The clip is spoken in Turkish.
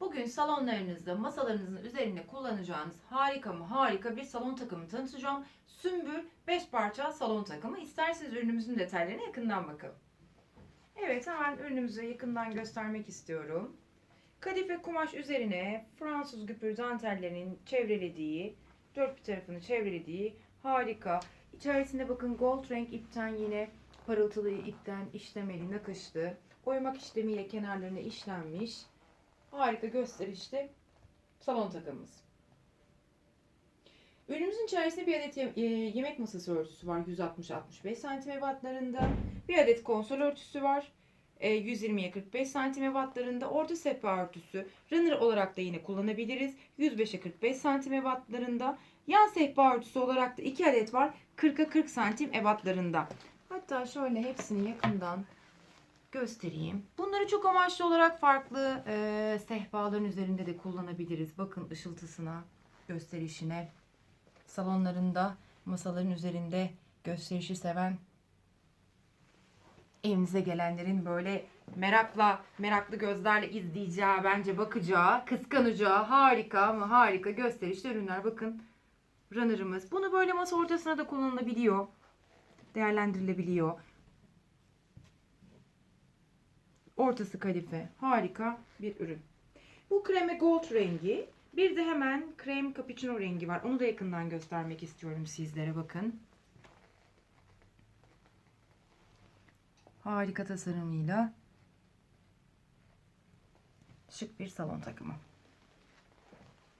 Bugün salonlarınızda, masalarınızın üzerinde kullanacağınız harika mı harika bir salon takımı tanıtacağım. Sümbül 5 parça salon takımı. İsterseniz ürünümüzün detaylarına yakından bakalım. Evet hemen ürünümüzü yakından göstermek istiyorum. Kadife kumaş üzerine Fransız güpür dantellerinin çevrelediği, dört bir tarafını çevrelediği harika. İçerisinde bakın gold renk ipten yine parıltılı ipten işlemeli, nakışlı. Oymak işlemiyle kenarlarına işlenmiş. Harika gösterişli salon takımımız. Ürünümüzün içerisinde bir adet e, yemek masası örtüsü var 160-65 cm ebatlarında. Bir adet konsol örtüsü var. e, 120'ye 45 cm ebatlarında. Orta sehpa örtüsü runner olarak da yine kullanabiliriz. 105'e 45 cm ebatlarında. Yan sehpa örtüsü olarak da 2 adet var. 40'a 40 cm ebatlarında. Hatta şöyle hepsini yakından göstereyim. Bunları çok amaçlı olarak farklı e, sehpaların üzerinde de kullanabiliriz. Bakın ışıltısına, gösterişine. Salonlarında, masaların üzerinde gösterişi seven evinize gelenlerin böyle merakla, meraklı gözlerle izleyeceği, bence bakacağı, kıskanacağı harika ama harika gösterişli ürünler. Bakın runner'ımız. Bunu böyle masa ortasına da kullanılabiliyor. Değerlendirilebiliyor. Ortası kadife. Harika bir ürün. Bu kreme gold rengi. Bir de hemen krem cappuccino rengi var. Onu da yakından göstermek istiyorum sizlere. Bakın. Harika tasarımıyla şık bir salon takımı.